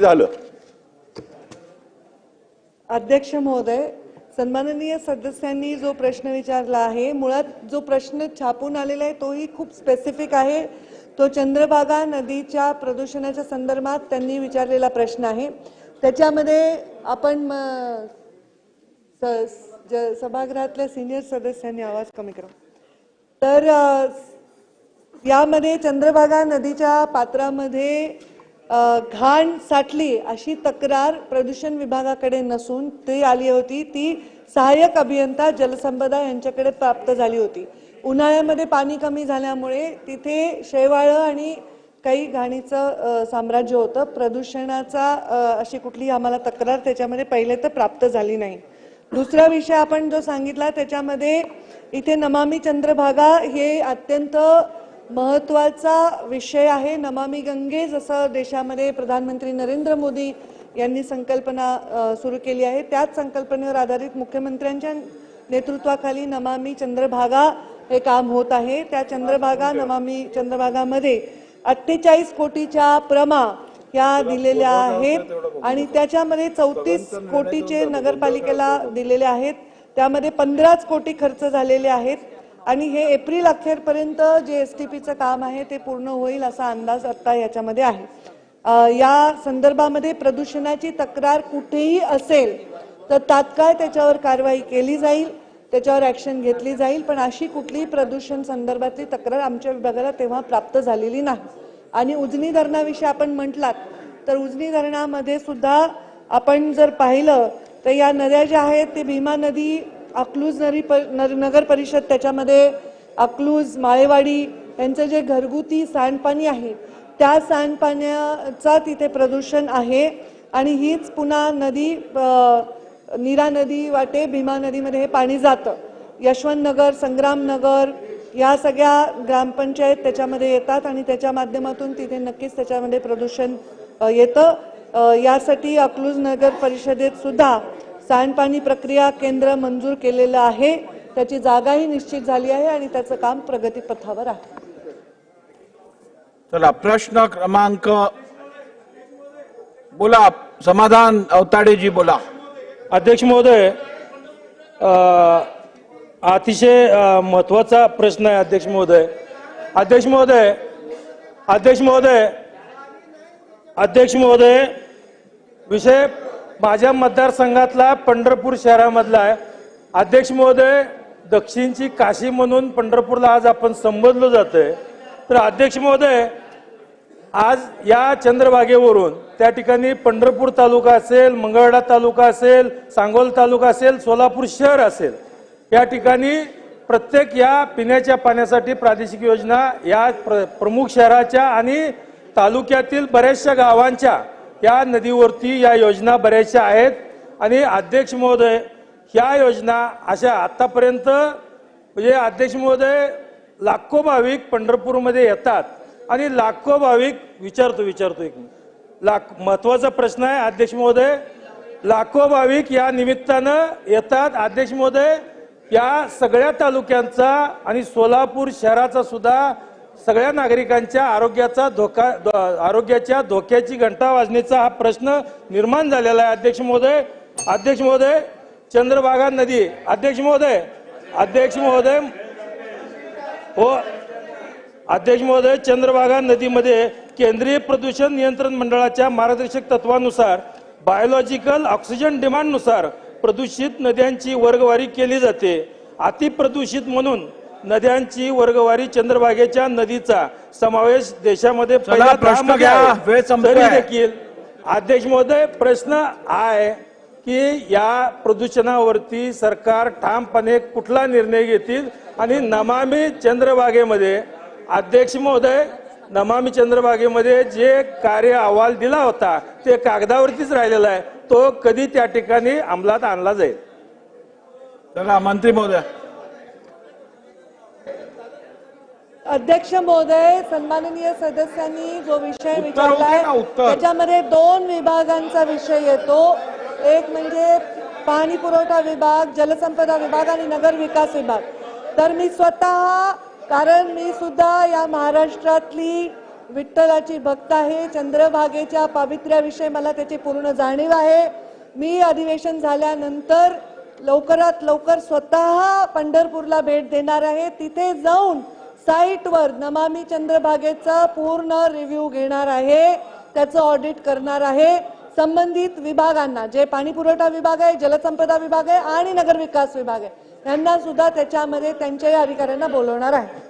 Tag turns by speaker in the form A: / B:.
A: झालं.
B: अध्यक्ष महोदय सन्माननीय सदस्यांनी जो प्रश्न विचारला आहे मुळात जो प्रश्न छापून आलेला आहे तोही खूप स्पेसिफिक आहे. तो चंद्रभागा नदीच्या प्रदूषणाच्या संदर्भात त्यांनी विचारलेला प्रश्न आहे. त्याच्यामध्ये आपण म, स- ज- सभागृहातल्या सिनियर सदस्यांनी आवाज कमी करा. तर यामध्ये चंद्रभागा नदीच्या पात्रामध्ये घाण साठली अशी तक्रार प्रदूषण विभागाकडे नसून ती आली होती. ती सहाय्यक अभियंता जलसंपदा यांच्याकडे प्राप्त झाली होती. उन्हाळ्यामध्ये पाणी कमी झाल्यामुळे तिथे शेवाळं आणि काही घाणीचं साम्राज्य होतं. प्रदूषणाचा अशी कुठली आम्हाला तक्रार त्याच्यामध्ये पहिले तर प्राप्त झाली नाही. दुसरा विषय आपण जो सांगितला त्याच्यामध्ये इथे नमामी चंद्रभागा हे अत्यंत महत्त्वाचा विषय आहे नमामी गंगे जसं देशामध्ये प्रधानमंत्री नरेंद्र मोदी यांनी संकल्पना सुरू केली आहे. त्याच संकल्पनेवर आधारित मुख्यमंत्र्यांच्या नेतृत्वाखाली नमामी चंद्रभागा हे काम होत आहे. त्या चंद्रभागा नमामी चंद्रभागामध्ये अठ्ठेचाळीस कोटीच्या प्रमा या दिलेल्या आहेत आणि त्याच्यामध्ये चौतीस कोटीचे नगरपालिकेला दिलेले आहेत. त्यामध्ये पंधराच कोटी खर्च झालेले आहेत. आणि हे एप्रिल अखेरपर्यंत जे एस टी पीचं काम आहे ते पूर्ण होईल असा अंदाज आत्ता याच्यामध्ये आहे. या संदर्भामध्ये प्रदूषणाची तक्रार कुठेही असेल तर तात्काळ त्याच्यावर कारवाई केली जाईल त्याच्यावर ऍक्शन घेतली जाईल पण अशी कुठलीही प्रदूषण संदर्भातली तक्रार आमच्या विभागाला तेव्हा प्राप्त झालेली नाही. आणि उजनी धरणाविषयी आपण म्हटलात तर उजनी धरणामध्ये सुद्धा आपण जर पाहिलं तर या नद्या ज्या आहेत ते भीमा नदी अकलूज नरी प- नर- नगर परिषद त्याच्यामध्ये अकलूज माळेवाडी यांचं जे घरगुती सांडपाणी आहे त्या सांडपाण्याचा तिथे प्रदूषण आहे आणि हीच पुन्हा नदी अ, नीरा नदी वाटे भीमा नदीमध्ये हे पाणी जातं. यशवंतनगर संग्रामनगर या सगळ्या ग्रामपंचायत त्याच्यामध्ये येतात आणि त्याच्या माध्यमातून तिथे नक्कीच त्याच्यामध्ये प्रदूषण येतं. यासाठी अकलूज नगर परिषदेत सुद्धा सांडपाणी प्रक्रिया केंद्र मंजूर केलेलं आहे. त्याची जागाही निश्चित झाली आहे आणि त्याचं काम प्रगतीपथावर आहे.
A: चला प्रश्न क्रमांक बोला समाधान अवताडेजी बोला.
C: अध्यक्ष महोदय अ, अतिशय महत्त्वाचा प्रश्न आहे अध्यक्ष महोदय. अध्यक्ष महोदय अध्यक्ष महोदय अध्यक्ष महोदय विषय माझ्या मतदारसंघातला पंढरपूर शहरामधला आहे. अध्यक्ष महोदय दक्षिणची काशी म्हणून पंढरपूरला आज आपण संबोधलं जातंय. तर अध्यक्ष महोदय आज या चंद्रभागेवरून त्या ठिकाणी पंढरपूर तालुका असेल मंगळडा तालुका असेल सांगोल तालुका असेल सोलापूर शहर असेल या ठिकाणी प्रत्येक या पिण्याच्या पाण्यासाठी प्रादेशिक योजना या प्र- प्रमुख शहराच्या आणि तालुक्यातील बऱ्याचशा गावांच्या या नदीवरती या योजना बऱ्याचशा आहेत. आणि अध्यक्ष महोदय ह्या योजना अशा आतापर्यंत म्हणजे अध्यक्ष महोदय लाखो भाविक पंढरपूरमध्ये येतात. आणि लाखो भाविक विचारतो विचारतो एक लाख महत्त्वाचा प्रश्न आहे अध्यक्ष महोदय. लाखो भाविक या निमित्तानं येतात. अध्यक्ष महोदय या सगळ्या तालुक्यांचा आणि सोलापूर शहराचा सुद्धा सगळ्या नागरिकांच्या आरोग्याचा धोका धो- आरोग्याच्या धोक्याची घंटा वाजण्याचा हा प्रश्न निर्माण झालेला आहे. अध्यक्ष महोदय अध्यक्ष महोदय चंद्रभागा नदी. अध्यक्ष महोदय अध्यक्ष महोदय हो अध्यक्ष महोदय चंद्रभागा नदीमध्ये केंद्रीय प्रदूषण नियंत्रण मंडळाच्या मार्गदर्शक तत्वानुसार बायोलॉजिकल ऑक्सिजन डिमांडनुसार प्रदूषित नद्यांची वर्गवारी केली जाते. अतिप्रदूषित म्हणून नद्यांची वर्गवारी चंद्रभागेच्या नदीचा समावेश देशामध्ये पहिल्या दहामध्ये. आहे. तरी देखील अध्यक्ष महोदय प्रश्न आहे की या प्रदूषणावरती सरकार ठामपणे कुठला निर्णय घेतील? आणि नमामी चंद्रभागेमध्ये अध्यक्ष महोदय नमामी चंद्रभागेमध्ये जे कार्य अहवाल दिला होता ते कागदावरतीच राहिलेला आहे. तो कधी त्या ठिकाणी अंमलात आणला जाईल?
A: चला मंत्री महोदय.
B: अध्यक्ष महोदय सन्माननीय सदस्यांनी जो विषय विचारलाय. त्याच्यामध्ये दोन विभागांचा विषय येतो. एक म्हणजे पाणी पुरवठा विभाग जलसंपदा विभाग आणि नगर विकास विभाग. तर मी स्वतः कारण मी सुद्धा या महाराष्ट्रातली विठ्ठलाची भक्त आहे चंद्रभागेच्या पावित्र्याविषयी मला त्याची पूर्ण जाणीव आहे. मी अधिवेशन झाल्यानंतर लवकरात लवकर स्वतः पंढरपूरला भेट देणार आहे. तिथे जाऊन साईटवर नमामी चंद्रभागेचा पूर्ण रिव्ह्यू घेणार आहे. त्याचं ऑडिट करणार आहे. संबंधित विभागांना जे पाणी पुरवठा विभाग आहे जलसंपदा विभाग आहे आणि नगरविकास विभाग आहे यांना सुद्धा त्याच्यामध्ये त्यांच्याही अधिकाऱ्यांना बोलवणार आहे.